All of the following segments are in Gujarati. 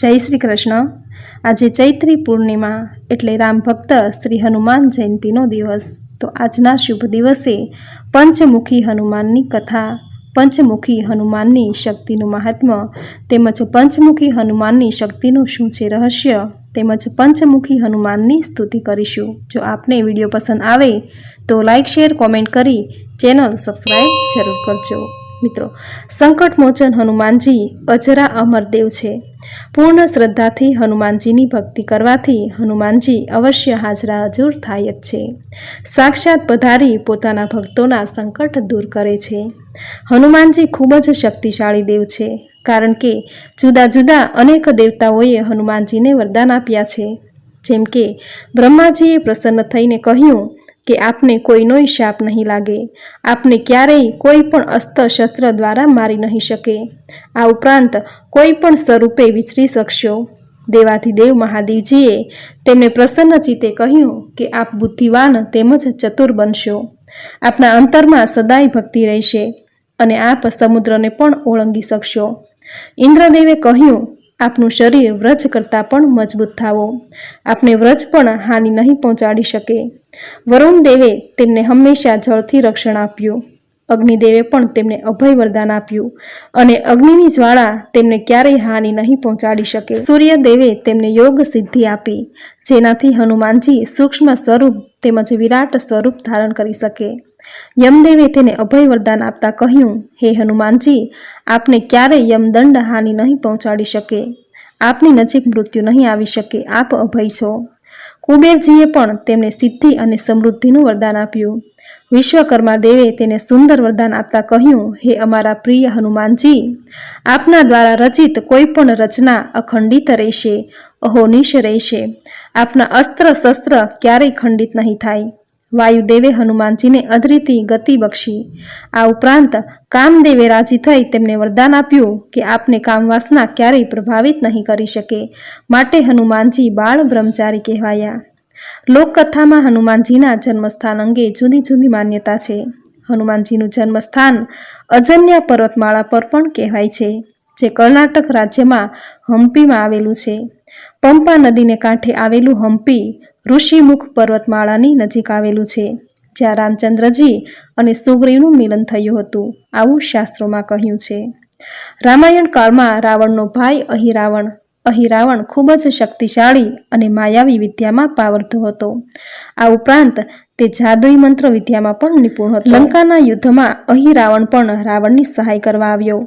જય શ્રી કૃષ્ણ. આજે ચૈત્રી પૂર્ણિમા એટલે રામ ભક્ત શ્રી હનુમાન જયંતીનો દિવસ. તો આજના શુભ દિવસે પંચમુખી હનુમાનની કથા, પંચમુખી હનુમાનની શક્તિનું મહાત્મ્ય તેમજ પંચમુખી હનુમાનની શક્તિનું શું છે રહસ્ય, તેમજ પંચમુખી હનુમાનની સ્તુતિ કરીશું. જો આપને વીડિયો પસંદ આવે તો લાઇક શેર, કોમેન્ટ કરી ચેનલ સબસ્ક્રાઈબ જરૂર કરજો. મિત્રો સંકટમોચન હનુમાનજી અજરા અમરદેવ છે. પૂર્ણ શ્રદ્ધાથી હનુમાનજીની ભક્તિ કરવાથી હનુમાનજી અવશ્ય હાજરા હજુર થાય જ છે. સાક્ષાત પધારી પોતાના ભક્તોના સંકટ દૂર કરે છે. હનુમાનજી ખૂબ જ શક્તિશાળી દેવ છે, કારણ કે જુદા જુદા અનેક દેવતાઓએ હનુમાનજીને વરદાન આપ્યા છે. જેમ કે બ્રહ્માજીએ પ્રસન્ન થઈને કહ્યું કે આપને કોઈનોય શાપ નહીં લાગે. આપને ક્યારેય કોઈ પણ અસ્ત્ર શસ્ત્ર દ્વારા મારી નહીં શકે. આ ઉપરાંત કોઈ પણ સ્વરૂપે વિચરી શકશો. દેવાધિદેવ મહાદેવજીએ તેમને પ્રસન્ન ચિત્તે કહ્યું કે આપ બુદ્ધિવાન તેમજ ચતુર બનશો. આપના અંતરમાં સદાય ભક્તિ રહેશે અને આપ સમુદ્રને પણ ઓળંગી શકશો. ઇન્દ્રદેવે કહ્યું આપનું શરીર વ્રજ કરતાં પણ મજબૂત થાવો. આપને વ્રજ પણ હાનિ નહીં પહોંચાડી શકે. વરુણ દેવે તેમને હંમેશા જળથી રક્ષણ આપ્યું. અગ્નિદેવે પણ તેમને અભય વરદાન આપ્યું અને અગ્નિની જ્વાળા તેમને ક્યારેય હાનિ નહીં પહોંચાડી શકે. સૂર્યદેવે તેમને યોગ સિદ્ધિ આપી. જેનાથી હનુમાનજી સૂક્ષ્મ સ્વરૂપ તેમજ વિરાટ સ્વરૂપ ધારણ કરી શકે. યમદેવે તેને અભય વરદાન આપતા કહ્યું, હે હનુમાનજી, આપને ક્યારેય યમદંડ હાનિ નહીં પહોંચાડી શકે. આપની નજીક મૃત્યુ નહીં આવી શકે. આપ અભય છો. કુબેરજીએ પણ તેમને સિદ્ધિ અને સમૃદ્ધિનું વરદાન આપ્યું. વિશ્વકર્મા દેવે તેને સુંદર વરદાન આપતા કહ્યું, હે અમારા પ્રિય હનુમાનજી, આપના દ્વારા રચિત કોઈ પણ રચના અખંડિત રહેશે. અહોનિશ રહેશે. આપના અસ્ત્ર શસ્ત્ર ક્યારેય ખંડિત નહીં થાય. વાયુદેવે હનુમાનજીને અધરીતી ગતિ બક્ષી. આ ઉપરાંત કામદેવે રાજી થઈ તેમને વરદાન આપ્યું કે આપને કામવાસના ક્યારેય પ્રભાવિત નહીં કરી શકે. માટે હનુમાનજી બાળ બ્રહ્મચારી કહેવાયા. લોકકથામાં હનુમાનજીના જન્મસ્થાન અંગે જુદી જુદી માન્યતા છે. હનુમાનજીનું જન્મસ્થાન અજન્યા પર્વતમાળા પર પણ કહેવાય છે, જે કર્ણાટક રાજ્યમાં હમ્પીમાં આવેલું છે. પંપા નદીને કાંઠે આવેલું હમ્પી ઋષિમુખ પર્વતમાળાની નજીક આવેલું છે, જ્યાં રામચંદ્રજી અને સુગ્રીવનું મિલન થયું હતું, આવું શાસ્ત્રોમાં કહ્યું છે. રામાયણ કાળમાં રાવણનો ભાઈ અહિરાવણ રાવણ ખૂબ જ શક્તિશાળી અને માયાવી વિદ્યામાં પાવરતો હતો. આ ઉપરાંત તે જાદુઈ મંત્ર વિદ્યામાં પણ નિપુણ હતો. લંકાના યુદ્ધમાં અહિરાવણ પણ રાવણની સહાય કરવા આવ્યો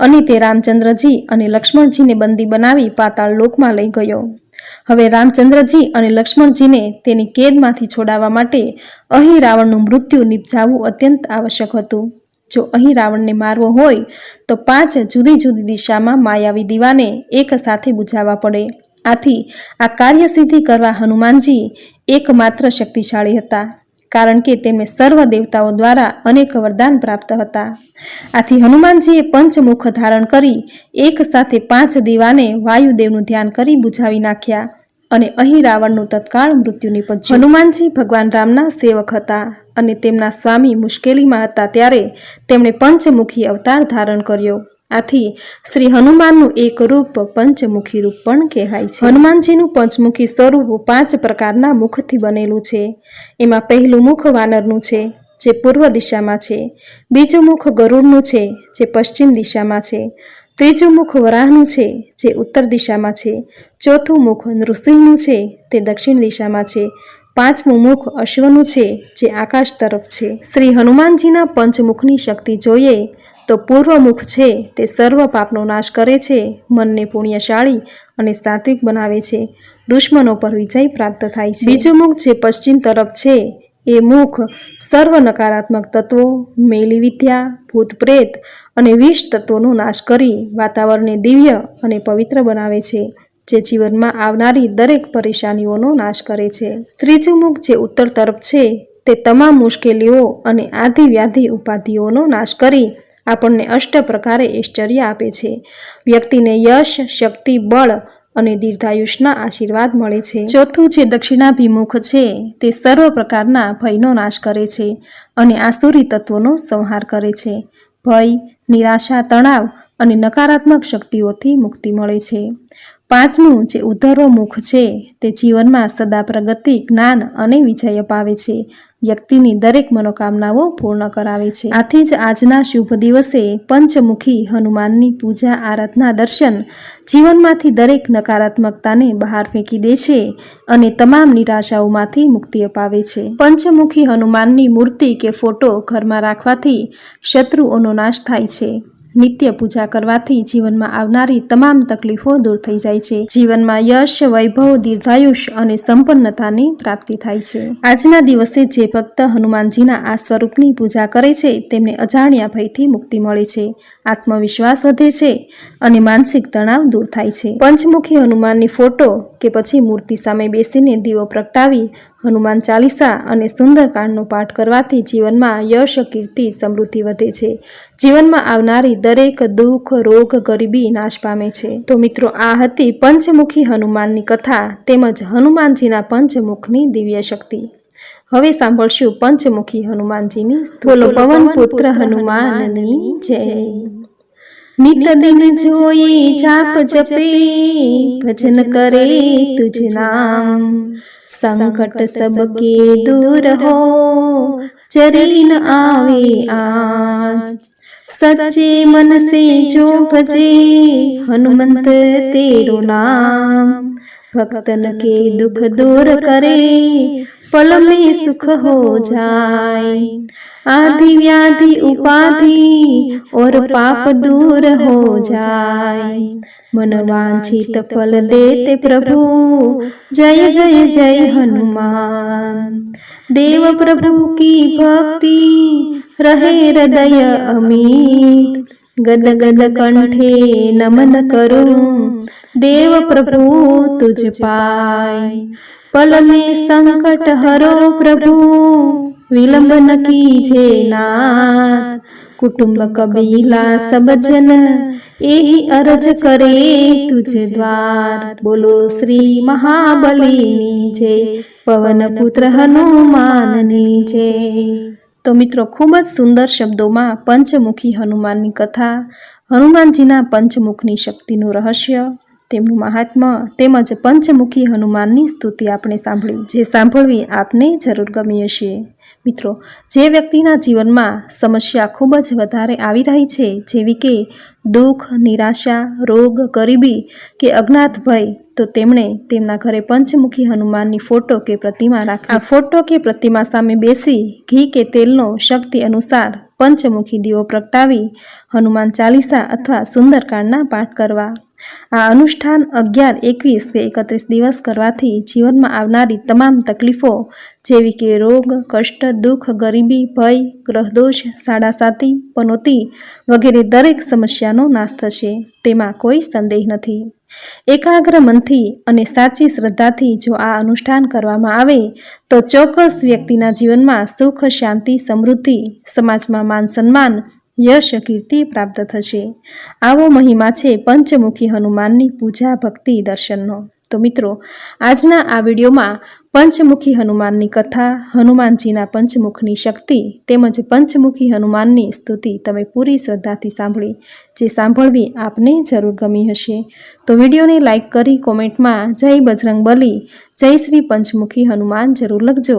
અને તે રામચંદ્રજી અને લક્ષ્મણજીને બંદી બનાવી પાતાળ લોકમાં લઈ ગયો. હવે રામચંદ્રજી અને લક્ષ્મણજીને તેની કેદમાંથી છોડાવવા માટે અહીં રાવણનું મૃત્યુ નિપજાવવું અત્યંત આવશ્યક હતું. જો અહીં રાવણને મારવો હોય, તો પાંચ જુદી જુદી દિશામાં માયાવી દીવાને એક સાથે બુઝાવવા પડે. આથી આ કાર્યસિદ્ધિ કરવા હનુમાનજી એકમાત્ર શક્તિશાળી હતા, કારણ કે તેમને સર્વ દેવતાઓ દ્વારા અનેક વરદાન પ્રાપ્ત હતા. આથી હનુમાનજીએ પંચમુખ ધારણ કરી એક સાથે પાંચ દીવાને વાયુદેવનું ધ્યાન કરી બુઝાવી નાખ્યા અને અહીં રાવણનું તત્કાળ મૃત્યુ નિપજ્યું. હનુમાનજી ભગવાન રામના સેવક હતા. અને તેમના સ્વામી મુશ્કેલીમાં હતા ત્યારે તેમણે પંચમુખી અવતાર ધારણ કર્યો. આથી શ્રી હનુમાનનું એક રૂપ પંચમુખી રૂપ પણ કહેવાય છે. હનુમાનજીનું પંચમુખી સ્વરૂપ પાંચ પ્રકારના મુખથી બનેલું છે. એમાં પહેલું મુખ વાનરનું છે, જે પૂર્વ દિશામાં છે. બીજું મુખ ગરુડનું છે, જે પશ્ચિમ દિશામાં છે. ત્રીજું મુખ વરાહનું છે, જે ઉત્તર દિશામાં છે. ચોથું મુખ નૃસિંહનું છે, તે દક્ષિણ દિશામાં છે. પાંચમું મુખ અશ્વનું છે, જે આકાશ તરફ છે. શ્રી હનુમાનજીના પંચમુખની શક્તિ જોઈએ તો પૂર્વમુખ છે, તે સર્વ પાપનો નાશ કરે છે, મનને પુણ્યશાળી અને સાત્વિક બનાવે છે. દુશ્મનો પર વિજય પ્રાપ્ત થાય છે. બીજું મુખ જે પશ્ચિમ તરફ છે, એ મુખ સર્વ નકારાત્મક તત્વો, મેલી વિદ્યા, ભૂત પ્રેત અને વિષ તત્વોનો નાશ કરી વાતાવરણને દિવ્ય અને પવિત્ર બનાવે છે. જે જીવનમાં આવનારી દરેક પરેશાનીઓનો નાશ કરે છે. ત્રીજું મુખ જે ઉત્તર તરફ છે, તે તમામ મુશ્કેલીઓ અને આધિવ્યાધિ ઉપાધિઓનો નાશ કરી આપણને અષ્ટ પ્રકારે ઐશ્વર્ય આપે છે. વ્યક્તિને યશ, શક્તિ, બળ અને દીર્ઘાયુષના આશીર્વાદ મળે છે. ચોથું જે દક્ષિણાભિમુખ છે, તે સર્વ પ્રકારના ભયનો નાશ કરે છે અને આસુરી તત્વોનો સંહાર કરે છે. ભય, નિરાશા, તણાવ અને નકારાત્મક શક્તિઓથી મુક્તિ મળે છે. પાંચમું જે ઉધર્વમુખ છે, તે જીવનમાં સદા પ્રગતિ, જ્ઞાન અને વિજય અપાવે છે. વ્યક્તિની દરેક મનોકામનાઓ પૂર્ણ કરાવે છે. આથી જ આજના શુભ દિવસે પંચમુખી હનુમાનની પૂજા, આરાધના, દર્શન જીવનમાંથી દરેક નકારાત્મકતાને બહાર ફેંકી દે છે અને તમામ નિરાશાઓમાંથી મુક્તિ અપાવે છે. પંચમુખી હનુમાનની મૂર્તિ કે ફોટો ઘરમાં રાખવાથી શત્રુઓનો નાશ થાય છે. નિત્ય પૂજા કરવાથી જીવનમાં આવનારી તમામ તકલીફો દૂર થઈ જાય છે. જીવનમાં યશ, વૈભવ, દીર્ઘાયુષ અને સંપન્નતાની પ્રાપ્તિ થાય છે. આજના દિવસે જે ભક્ત હનુમાનજીના આ સ્વરૂપની પૂજા કરે છે, તેમને અજાણ્યા ભયથી મુક્તિ મળે છે, આત્મવિશ્વાસ વધે છે અને માનસિક તણાવ દૂર થાય છે. પંચમુખી હનુમાનની ફોટો કે પછી મૂર્તિ સામે બેસીને દીવો પ્રગટાવી હનુમાન ચાલીસા અને સુંદરકાંડનો પાઠ કરવાથી જીવનમાં યશ, કીર્તિ, સમૃદ્ધિ વધે છે. જીવનમાં આવનારી દરેક દુઃખ રોગ ગરીબી નાશ પામે છે. તો મિત્રો આ હતી પંચમુખી હનુમાનની કથા તેમજ હનુમાનજીના પંચમુખની દિવ્ય શક્તિ. હવે સાંભળશું પંચમુખી હનુમાનજીની બોલો પવન પુત્ર હનુમાનની જય. નિત દિન જોઈ જાપ જપે ભજન કરે તુજ નામ. સંકટ સબકે દૂર હો ચરીન આવે આજ. સચ્ચે મન સે જો ભજે હનુમંત તેરો નામ. भक्तन के दुख दूर करे पल में सुख हो जाए। आधि व्याधि उपाधि और पाप दूर हो जाए। मन वांछित फल देते प्रभु। जय जय जय हनुमान। देव प्रभु की भक्ति। रहे हृदय अमित। गद गद कंठे नमन करूँ। દેવ પ્રભુ તુજ પાય. પલમે સંકટ હરો પ્રભુ વિલંબ નકી જે નાથ. કુટુંબ કબીલા સબજન એ અરજ કરે તુજ દ્વાર. બોલો શ્રી મહાબલી જે પવન પુત્ર હનુમાનની જે તો મિત્રો, ખૂબ જ સુંદર શબ્દોમાં પંચમુખી હનુમાનની કથા, હનુમાનજીના પંચમુખની શક્તિનું રહસ્ય તેમનું મહાત્મ્ય તેમજ પંચમુખી હનુમાનની સ્તુતિ આપણે સાંભળી, જે સાંભળવી આપને જરૂર ગમી હશે મિત્રો, જે વ્યક્તિના જીવનમાં સમસ્યા ખૂબ જ વધારે આવી રહી છે, જેવી કે દુઃખ, નિરાશા, રોગ, ગરીબી કે અજ્ઞાત ભય, તો તેમણે તેમના ઘરે પંચમુખી હનુમાનની ફોટો કે પ્રતિમા રાખી. આ ફોટો કે પ્રતિમા સામે બેસી ઘી કે તેલનો શક્તિ અનુસાર પંચમુખી દીવો પ્રગટાવી હનુમાન ચાલીસા અથવા સુંદરકાંડના પાઠ કરવા. આ અનુષ્ઠાન અગિયાર એકવીસ કે એકત્રીસ દિવસ કરવાથી જીવનમાં આવનારી તમામ તકલીફો જેવી કે રોગ, કષ્ટ, દુઃખ, ગરીબી, ભય, ગ્રહદોષ, સાડાસાતી, પનોતી વગેરે દરેક સમસ્યાનો નાશ થશે. તેમાં કોઈ સંદેહ નથી. એકાગ્ર મનથી અને સાચી શ્રદ્ધાથી જો આ અનુષ્ઠાન કરવામાં આવે, તો ચોક્કસ વ્યક્તિના જીવનમાં સુખ, શાંતિ, સમૃદ્ધિ, સમાજમાં માન સન્માન યશ કીર્તિ પ્રાપ્ત થશે. આવો મહિમા છે પંચમુખી હનુમાનની પૂજા ભક્તિ દર્શનનો. તો મિત્રો, આજના આ વિડીયોમાં પંચમુખી હનુમાનની કથા, હનુમાનજીના પંચમુખની શક્તિ તેમજ પંચમુખી હનુમાનની સ્તુતિ તમે પૂરી શ્રદ્ધાથી સાંભળી, જે સાંભળવી આપને જરૂર ગમી હશે. તો વિડીયોને લાઇક કરી કોમેન્ટમાં જય બજરંગ બલી જય શ્રી પંચમુખી હનુમાન જરૂર લખજો.